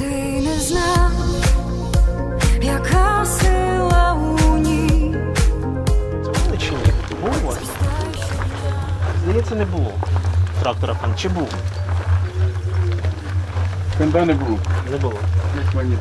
ти не знав, яка сила у ній. Це чи ні? Здається, не було. Трактора пан. Чи був? Фенда не було, Не було. як мені.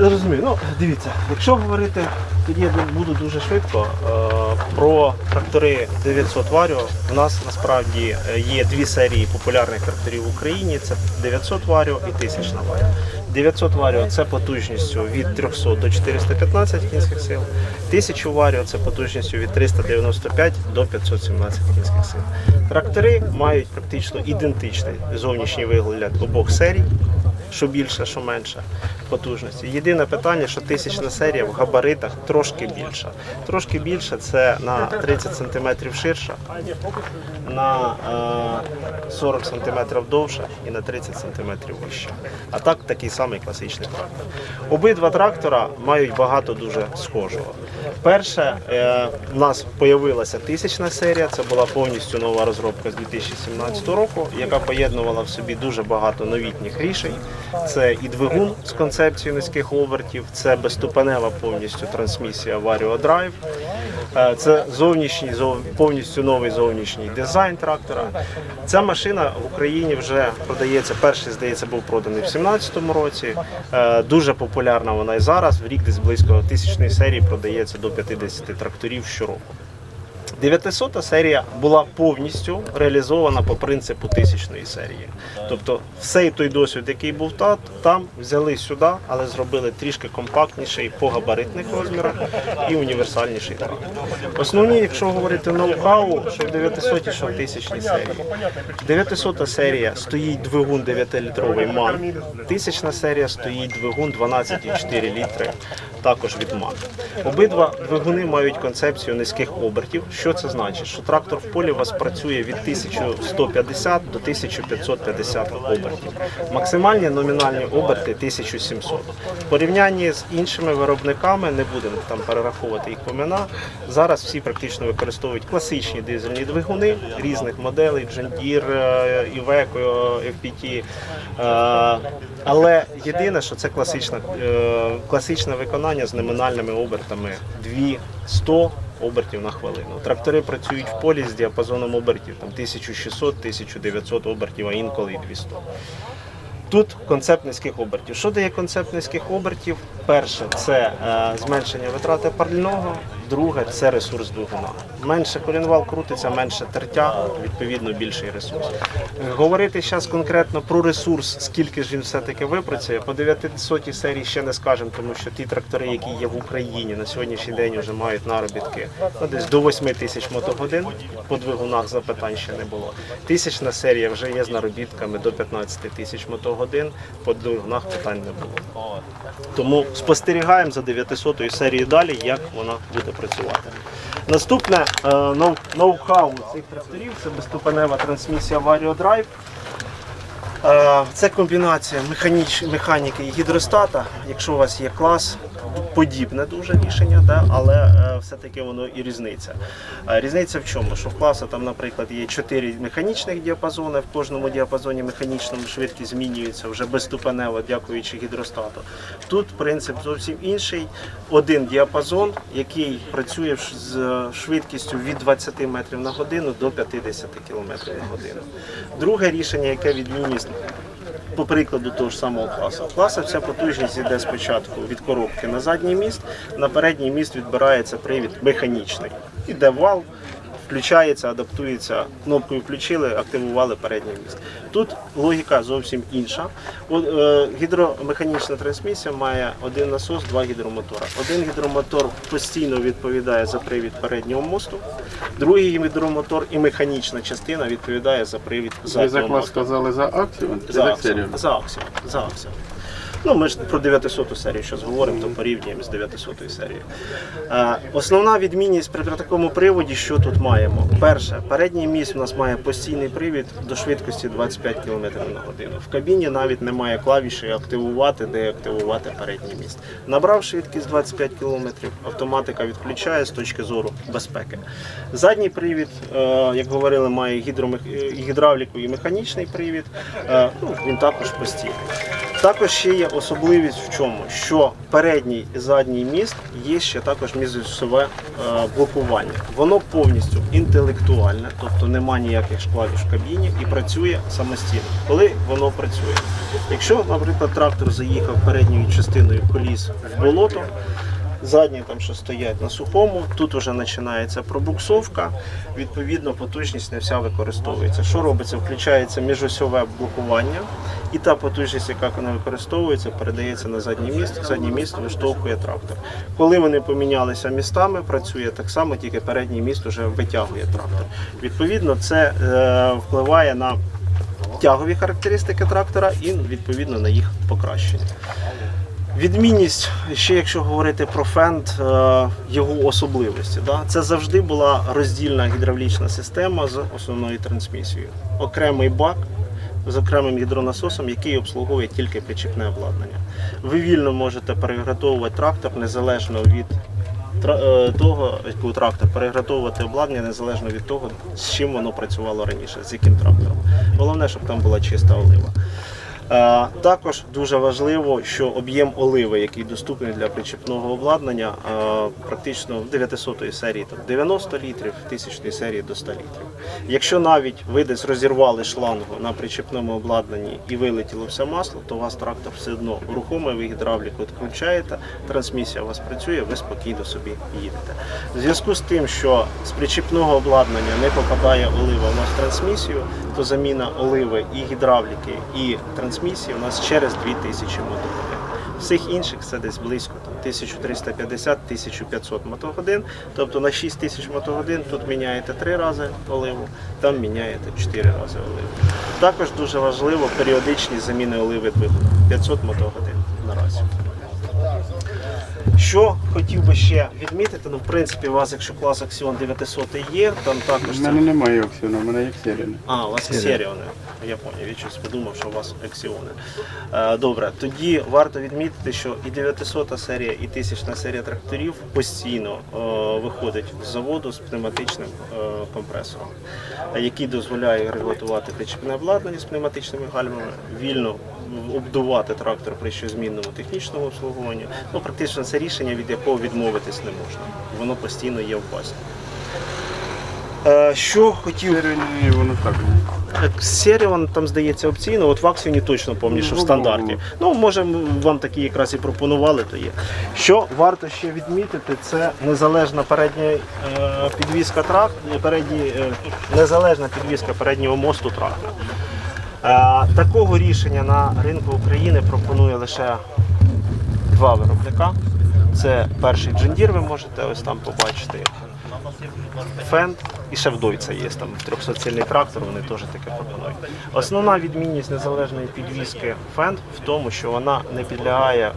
Зрозумію. Ну, дивіться, якщо говорити, тоді я буду дуже швидко. е, Про трактори 900 Варіо. У нас насправді е, є дві серії популярних тракторів в Україні: це 900 Варіо і 1000 Варіо. 900 Варіо це потужністю від 300 до 415 кінських сил. 1000 Варіо це потужністю від 395 до 517 кінських сил. Трактори мають практично ідентичний зовнішній вигляд обох серій що більше, що менше потужності. Єдине питання, що тисячна серія в габаритах трошки більша. Трошки більше це на 30 см ширша, на е, 40 см довше і на 30 см вище. А так такий самий класичний трактор. Обидва трактора мають багато дуже схожого. Перше, е, в нас з'явилася тисячна серія, це була повністю нова розробка з 2017 року, яка поєднувала в собі дуже багато новітніх рішень. Це і двигун з концепцією низьких обертів, це безступенева повністю трансмісія Vario Drive, е, це зовнішній зов- повністю новий зовнішній дизайн трактора. Ця машина в Україні вже продається. Перший здається був проданий в 2017 році. Е, Дуже популярна вона і зараз. В рік десь близько тисячної серії продається до 50 тракторів щороку. 900 серія була повністю реалізована по принципу тисячної серії. Тобто, все той досвід, який був та- там, взяли сюди, але зробили трішки компактніший по габаритних розмірах і універсальніший трактор. Основні, якщо говорити ноу-хау, що в 900 що в тисячній серії. 900 серія стоїть двигун 9-літровий МАН, тисячна серія стоїть двигун 12,4 літри, також від МАН. Обидва двигуни мають концепцію низьких обертів. Що це значить? Що трактор в полі у вас працює від 1150 до 1550 обертів. Максимальні номінальні оберти 1700. В порівнянні з іншими виробниками, не будемо там перераховувати їх поміна. Зараз всі практично використовують класичні дизельні двигуни різних моделей, е, Iveco, FPT. Е, Але єдине, що це класичне, класичне виконання з номінальними обертами 200 обертів на хвилину. Трактори працюють в полі з діапазоном обертів там 1600-1900 обертів, а інколи і 200. Тут концепт низьких обертів. Що дає концепт низьких обертів? Перше це е, зменшення витрати пального, друге це ресурс двигуна. Менше колінвал крутиться, менше тертя, відповідно більший ресурс. Говорити зараз конкретно про ресурс, скільки ж він все-таки випрацює, по 900 серії ще не скажемо, тому що ті трактори, які є в Україні на сьогоднішній день, вже мають наробітки ну, десь до 8 тисяч мотогодин. По двигунах запитань ще не було. Тисячна серія вже є з наробітками до 15 тисяч мотогодин. По двигунах питань не було. Тому спостерігаємо за 900 серією далі, як вона буде. Наступне е, ноу- ноу-хау цих тракторів це безступенева трансмісія Vario Drive. Е, Це комбінація механіки і гідростата. Якщо у вас є клас, подібне дуже рішення, да? але е, все-таки воно і різниця. Різниця в чому? Що в класу там, наприклад, є 4 механічних діапазони, в кожному діапазоні механічному швидкість змінюється вже безступенево, дякуючи гідростату. Тут принцип зовсім інший. Один діапазон, який працює з швидкістю від 20 метрів на годину до 50 км на годину. Друге рішення, яке відмінність по прикладу того ж самого класа. Класа вся потужність йде спочатку від коробки на задній міст, на передній міст відбирається привід механічний. Іде вал, включається, адаптується, кнопкою включили, активували передній міст. Тут логіка зовсім інша. Е, Гідромеханічна трансмісія має один насос, два гідромотора. Один гідромотор постійно відповідає за привід переднього мосту, другий гідромотор і механічна частина відповідає за привід Ви за заднього мосту. сказали за акцію? За за За аксіом. За аксіом. Ну, ми ж про 900 серію зараз говоримо, то порівнюємо з 900 серією. Основна відмінність при, такому приводі, що тут маємо? Перше, передній міст у нас має постійний привід до швидкості 25 км на годину. В кабіні навіть немає клавіші активувати, деактивувати передній міст. Набрав швидкість 25 км, автоматика відключає з точки зору безпеки. Задній привід, е, як говорили, має гідромех... гідравліку і механічний привід. Е, ну, він також постійний. Також ще є особливість в чому, що передній і задній міст є ще також міжосьове е, блокування. Воно повністю інтелектуальне, тобто нема ніяких шкладів в кабіні і працює самостійно. Коли воно працює? Якщо, наприклад, трактор заїхав передньою частиною коліс в болото, задні там, що стоять на сухому, тут вже починається пробуксовка, відповідно, потужність не вся використовується. Що робиться? Включається міжосьове блокування, і та потужність, яка вона використовується, передається на заднє місце. Заднє місце виштовхує трактор. Коли вони помінялися містами, працює так само, тільки передній міст вже витягує трактор. Відповідно, це е, впливає на тягові характеристики трактора і відповідно на їх покращення. Відмінність, ще якщо говорити про фенд, е, його особливості, да, це завжди була роздільна гідравлічна система з основною трансмісією. Окремий бак з окремим гідронасосом, який обслуговує тільки причіпне обладнання. Ви вільно можете перегратовувати трактор незалежно від е, того, яку трактор перегратовувати обладнання незалежно від того, з чим воно працювало раніше, з яким трактором. Головне, щоб там була чиста олива. Е, Також дуже важливо, що об'єм оливи, який доступний для причепного обладнання, е, практично в 900 серії там 90 літрів, в 1000 серії до 100 літрів. Якщо навіть ви десь розірвали шлангу на причепному обладнанні і вилетіло все масло, то у вас трактор все одно рухомий, ви гідравліку відключаєте, трансмісія у вас працює, ви спокійно собі їдете. В зв'язку з тим, що з причепного обладнання не попадає олива у нас в трансмісію, то заміна оливи і гідравліки, і трансмісії у нас через 2000 мотогодин. Всіх інших це десь близько 1350-1500 мотогодин. Тобто на 6000 мотогодин тут міняєте 3 рази оливу, там міняєте 4 рази оливу. Також дуже важливо періодичні заміни оливи двигуна 500 мотогодин наразі. Що хотів би ще відмітити, ну в принципі, у вас, якщо клас Axion 900 є, там також У мене немає опціону, у мене є серія. а, у вас Серіони. Я поняв, я щось подумав, що у вас Ексіони. Добре, тоді варто відмітити, що і 900 серія, і 1000 серія тракторів постійно е, виходить з заводу з пневматичним е, компресором, який дозволяє регулювати причепне обладнання з пневматичними гальмами, вільно обдувати трактор при щозмінному технічному обслуговуванні. Ну, практично це рішення, від якого відмовитись не можна. Воно постійно є в базі. Е, Що хотів воно так. Серіон там здається опційно, от в Аксіоні точно пам'ятаю, що в Ну, стандарті. Ну, може, вам такі якраз і пропонували, то є. Що варто ще відмітити, це незалежна передня е, підвізка трак, передні, е, незалежна підвізка переднього мосту трактора. Такого рішення на ринку України пропонує лише два виробника. Це перший джендір, ви можете ось там побачити. Фенд і Дойца є там 300-сильний трактор, вони теж таке пропонують. Основна відмінність незалежної підвіски Фенд в тому, що вона не підлягає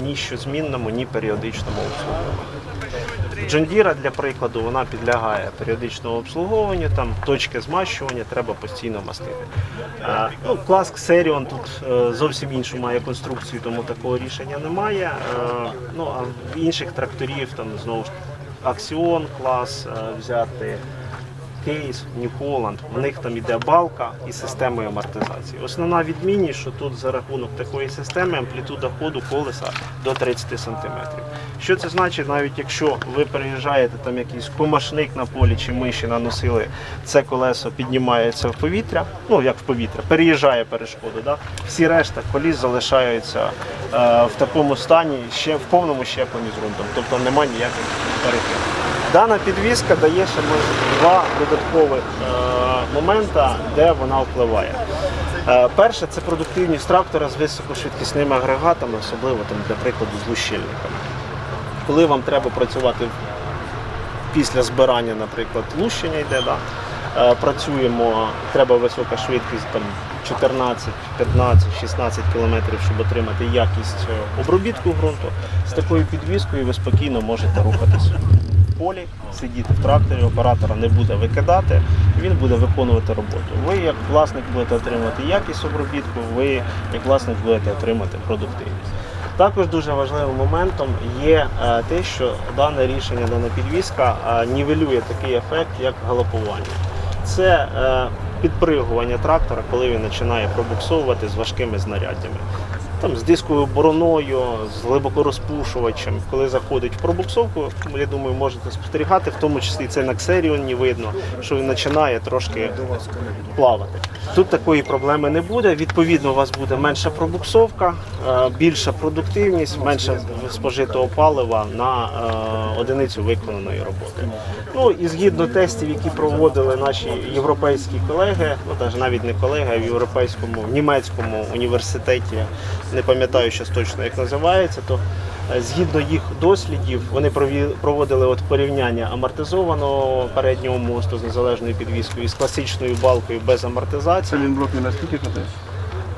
ні щозмінному, ні періодичному обслуговуванню. Джондіра, для прикладу, вона підлягає періодичному обслуговуванню, там точки змащування треба постійно мастити. Ну, клас Xerion тут е, зовсім іншу має конструкцію, тому такого рішення немає. Е, ну, а в інших тракторів там знову ж Axion клас е, взяти. Кейс, ні Holland, в них там іде балка і системою амортизації. Основна відмінність, що тут за рахунок такої системи амплітуда ходу колеса до 30 см. Що це значить, навіть якщо ви переїжджаєте там якийсь комашник на полі чи миші наносили, це колесо піднімається в повітря, ну як в повітря, переїжджає перешкоду. Да? Всі решта коліс залишаються е, в такому стані ще в повному щепленні з ґрунтом, тобто немає ніяких перехилів. Дана підвізка дає ще два додаткових е, моменти, де вона впливає. Е, перше це продуктивність трактора з високошвидкісними агрегатами, особливо там, для прикладу з лущильниками. Коли вам треба працювати після збирання, наприклад, лущення йде, да, е, працюємо, треба висока швидкість там 14, 15, 16 км, щоб отримати якість е, обробітку ґрунту. З такою підвіскою ви спокійно можете рухатись в полі, сидіти в тракторі, оператора не буде викидати, він буде виконувати роботу. Ви як власник будете отримати якість обробітку, ви як власник будете отримати продуктивність. Також дуже важливим моментом є е, те, що дане рішення, дана підвізка е, нівелює такий ефект, як галопування. Це е, підпригування трактора, коли він починає пробуксовувати з важкими знаряддями. Там з дисковою бороною, з глибокорозпушувачем. Коли заходить в пробуксовку, я думаю, можете спостерігати, в тому числі це на Xerion видно, що він починає трошки плавати. Тут такої проблеми не буде. Відповідно, у вас буде менша пробуксовка, е, більша продуктивність, менше спожитого палива на е, одиницю виконаної роботи. Ну і згідно тестів, які проводили наші європейські колеги, ну навіть не колеги, а в європейському, в німецькому університеті, не пам'ятаю зараз точно як називається, то е, згідно їх дослідів, вони проводили от порівняння амортизованого переднього мосту з незалежною підвіскою з класичною балкою без амортизації. Він наскільки хватає?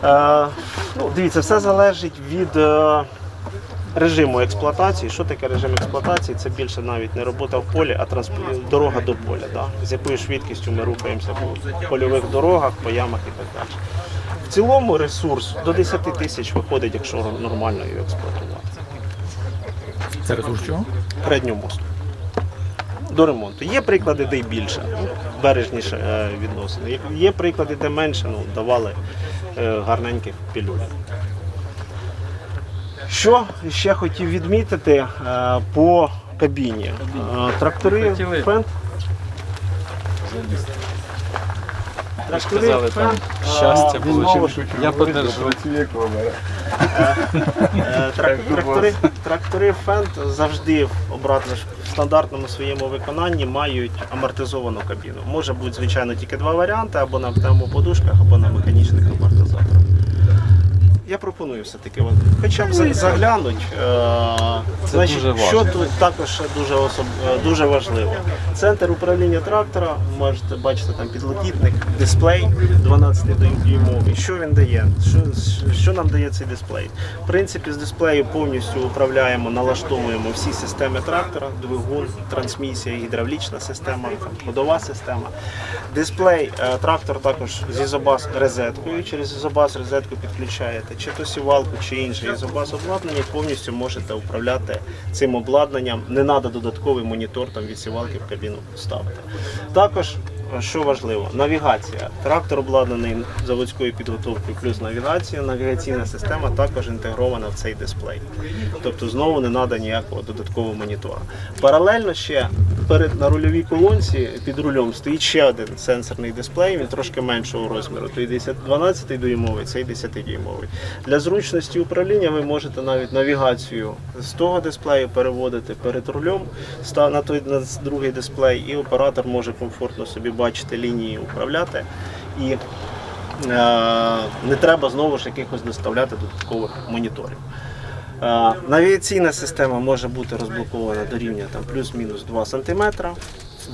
Е, ну, дивіться, все залежить від е, режиму експлуатації. Що таке режим експлуатації? Це більше навіть не робота в полі, а трансп... дорога до поля. Да? З якою швидкістю ми рухаємося по польових дорогах, по ямах і так далі. В цілому ресурс до 10 тисяч виходить, якщо нормально його експлуатувати. Це ресурс чого? Переднього мосту. До ремонту. Є приклади, де й більше, ну, бережніше е, відносини. Є- приклади, де менше, ну, давали е, гарненьких пілюль. Що ще хотів відмітити е, по кабіні? Е, Трактори фент. Трактори Сказали, там щастя ж Я подержу. Е, трак- Трактори, трактори Фенд завжди обратно в стандартному своєму виконанні мають амортизовану кабіну. Може бути, звичайно, тільки два варіанти: або на пневмоподушках, або на механічних амортизаторах. Я пропоную все-таки хоча б заглянуть. Е, значить, дуже що важливо. тут також дуже, особ... е, дуже важливо. Центр управління трактора, можете бачити там підлокітник, дисплей 12 дюймовий. Що він дає? Що, що нам дає цей дисплей? В принципі, з дисплею повністю управляємо, налаштовуємо всі системи трактора, двигун, трансмісія, гідравлічна система, ходова система. Дисплей е, трактор також з ізобас розеткою. Через ізобас розетку підключаєте чи то сівалку, чи інше вас обладнання. Повністю можете управляти цим обладнанням. Не треба додатковий монітор там від сівалки в кабіну ставити. Також що важливо, навігація. Трактор обладнаний заводською підготовкою плюс навігація. Навігаційна система також інтегрована в цей дисплей. Тобто знову не треба ніякого додаткового монітора. Паралельно ще перед на рульовій колонці під рулем стоїть ще один сенсорний дисплей, він трошки меншого розміру. Той 12 дюймовий, цей 10 дюймовий. Для зручності управління ви можете навіть навігацію з того дисплею переводити перед рулем на той на другий дисплей, і оператор може комфортно собі бачити лінії управляти. І е, не треба знову ж якихось доставляти додаткових моніторів. Е, Навігаційна система може бути розблокована до рівня плюс-мінус 2 см.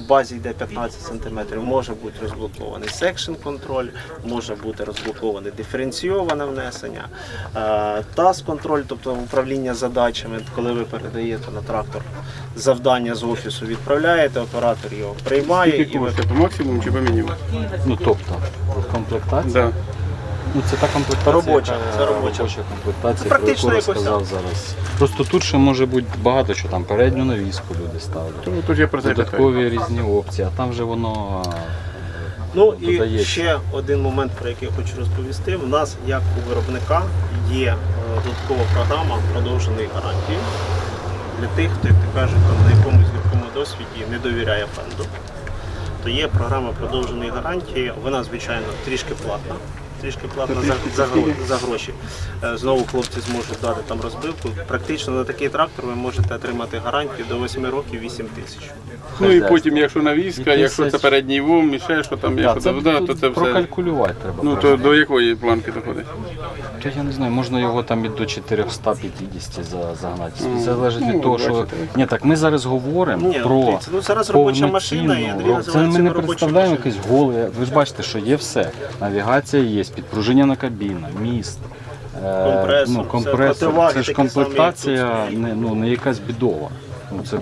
В базі йде 15 см, може бути розблокований секшн контроль, може бути розблоковане диференційоване внесення, тас контроль, тобто управління задачами, коли ви передаєте на трактор завдання з офісу, відправляєте, оператор його приймає Скільки і ви? По максимуму чи по мінімуму? Ну тобто, комплектація. Да. Ну це та комплектація. Робоча, яка- це робоча. комплектація, про практично яку якось розказав зараз. Просто тут ще може бути багато що там передню навіску люди ставлять. Тому тут я про це й. Додаткові різні опції, а там вже воно а, Ну і додається. ще один момент, про який я хочу розповісти. У нас, як у виробника, є е, додаткова програма продовженої гарантії для тих, хто, як кажуть, там, на якомусь гіркому досвіді не довіряє фенду. То є програма продовженої гарантії. Вона, звичайно, трішки платна. Трішки платна за, за, за гроші. Е, Знову хлопці зможуть дати там розбивку. Практично на такий трактор ви можете отримати гарантію до 8 років 8 тисяч. Ну і потім, якщо навіска, І якщо це передній вом, і ще що там, Да, якщо це там, то це все. прокалькулювати треба. Ну то до якої планки доходить? То я не знаю, можна його там і до 450 за- загнати. Ну, Залежить ну, від того, що. Ні, так ми зараз говоримо Ні, про. дивіться, ну зараз робоча машина, і Андрій роб- називає Це це ми не робочою представляємо машиною. якесь голе. Ви ж бачите, що є все. Навігація є, підпружинена кабіна, міст. е, Компресор, ну, це компресор. противаги Це ж комплектація не, ну, не якась бідова. Ну, це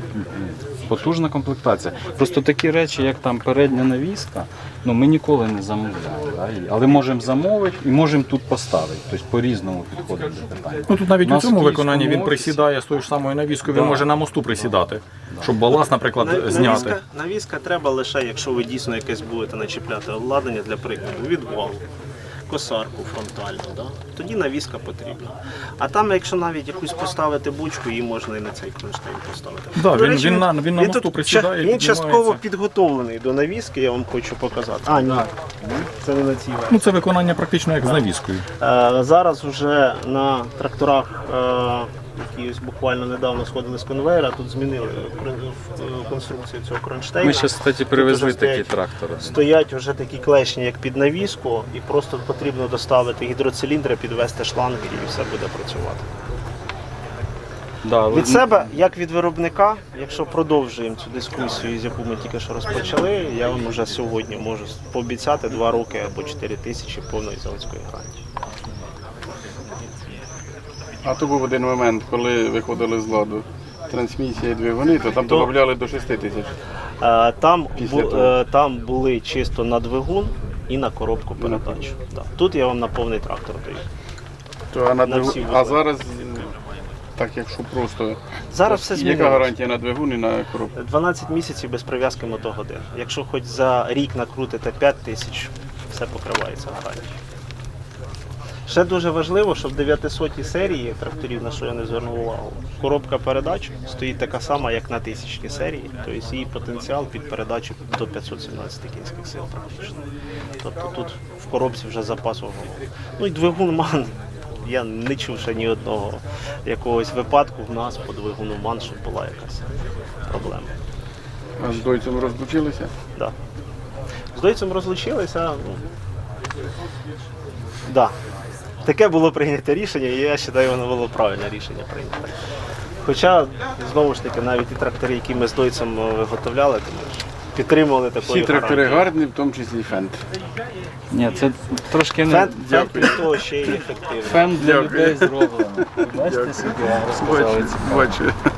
потужна комплектація. Просто такі речі, як там передня навіска, Ну, ми ніколи не замовляємо, да? і- але можемо замовити і можемо тут поставити. Тобто по-різному підходить до питання. Ну тут навіть у цьому виконанні він присідає з тою ж самою навіскою, він може на мосту присідати, щоб балас, наприклад, На- зняти. Навіска, навіска треба лише, якщо ви дійсно якесь будете начіпляти обладнання для прикладу, відвал, косарку фронтальну, да? тоді навіска потрібна. А там, якщо навіть якусь поставити бучку, її можна і на цей кронштейн поставити. Да, До він- він він, він на мосту присідає, Він частково підготовлений до навіски, я вам хочу показати. А, ні, це не на цій версії. Ну це виконання практично як з навіскою. Е, Зараз вже на тракторах, е, які ось буквально недавно сходили з конвейера, тут змінили конструкцію цього кронштейна. Ми зараз, кстати, привезли такі трактори. Стоять вже такі клешні, як під навіску, і просто потрібно доставити гідроциліндри, підвести шланги і все буде працювати. Да, Від себе, як від виробника, якщо продовжуємо цю дискусію, з яку ми тільки що розпочали, я вам вже сьогодні можу пообіцяти 2 роки або 4 тисячі повної заводської гарантії. А то був один момент, коли виходили з ладу трансмісія і двигуни, то там То- додавали до 6 тисяч. Е, Там, Після бу- того. е, там були чисто на двигун і на коробку передач. Да. Тут я вам на повний трактор даю. То, а, на На всі а зараз, так якщо просто. Зараз все Яка змінилося. гарантія на двигун і на коробку? 12 місяців без прив'язки мотогодин. Якщо хоч за рік накрутите 5 тисяч, все покривається гарантією. Ще дуже важливо, що в 900 серії тракторів, на що я не звернув увагу, коробка передач стоїть така сама, як на тисячній серії, тобто її потенціал під передачу до 517 кінських сил практично. Тобто тут в коробці вже запас ого. Ну і двигун ман. Я не чув ще ні одного якогось випадку в нас по двигуну ман, щоб була якась проблема. А з дойцем розлучилися? Да. З дойцем розлучилися. Ну, да. Таке було прийнято рішення, і я вважаю, воно було правильне рішення прийнято. Хоча, знову ж таки, навіть ті трактори, які ми з дойцем е, виготовляли, то підтримували такою Всі трактори гарні, в тому числі і фент. Ні, це трошки не Фен, фен крім того, ще й ефективний. фен для Дякую. людей зроблено. Бачите собі, розказали Бачу.